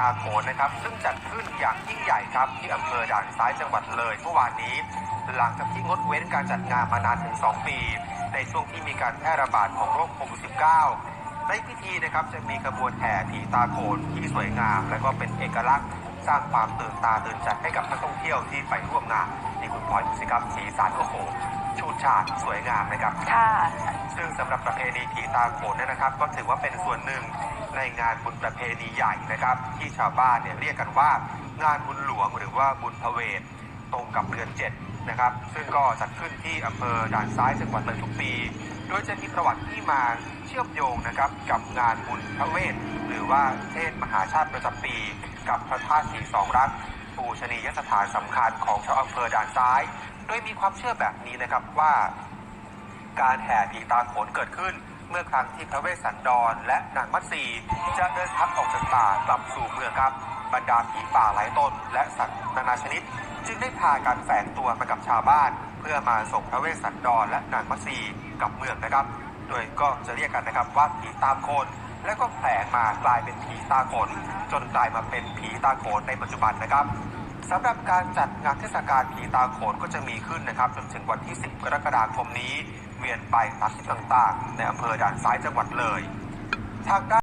ตาโขนนะครับ ซึ่งจัดขึ้นอย่างยิ่งใหญ่ครับที่อำเภอด่านซ้ายจังหวัดเลยเมื่อวานนี้ หลังจากที่งดเว้นการจัดงานมานานถึง 2 ปี ในช่วงที่มีการแพร่ระบาดของโรคโควิด -19 ในพิธีนะครับจะมีขบวนแห่ผีตาโขนที่สวยงาม และก็เป็นเอกลักษณ์ สร้างความตื่นตาตื่นใจให้กับนักท่องเที่ยวที่ไปร่วมงานนี่คุณพลอยดูสิครับสีสันโอ้โห ชูดฉาดสวยงามนะครับ ค่ะ ซึ่งสำหรับประเพณีผีตาโขนเนยนะครับ ก็ถือว่าเป็นส่วนหนึ่งในงานบุญประเพณีใหญ่นะครับ ที่ชาวบ้านเนี่ยเรียกกันว่า งานบุญหลวงหรือว่าบุญพระเวทตรงกับเดือนเจ็ดนะครับ ซึ่งก็จัดขึ้นที่อำเภอด่านซ้ายจังหวัดเลยทุกปี โดยจะมีประวัติที่มาเชื่อมโยงนะครับกับงานบุญพระเวทหรือว่าเทศมหาชาติประจำปี กับพระธาตุสีสองรักปูชนียสถานสำคัญของชาวอำเภอด่านซ้ายโดยมีความเชื่อแบบนี้นะครับว่า การแห่ผีตาโขนเกิดขึ้น เมื่อครั้งที่พระเวสสันดร และนางมัตสีจะเดินทัพออกจากป่ากลับสู่เมืองครับบรรดาผีป่าหลายตนและสัตว์นานาชนิด จึงได้พากันแฝงตัวมากับชาวบ้าน เพื่อมาส่งพระเวสสันดรและนางมัตสีกลับเมืองนะครับ โดยก็จะเรียกกันนะครับว่าผีตามโคนและก็แผลงมากลายเป็นผีตาโขนจนกลายมาเป็นผีตาโขนในปัจจุบันนะครับ สำหรับการจัดงานเทศกาลผีตาโขนก็จะมีขึ้นนะครับ จนถึงวันที่ 10 กรกฎาคมนี้ เวียนไปตามที่ต่างๆ ในอำเภอด่านซ้ายจังหวัดเลยทางด้าน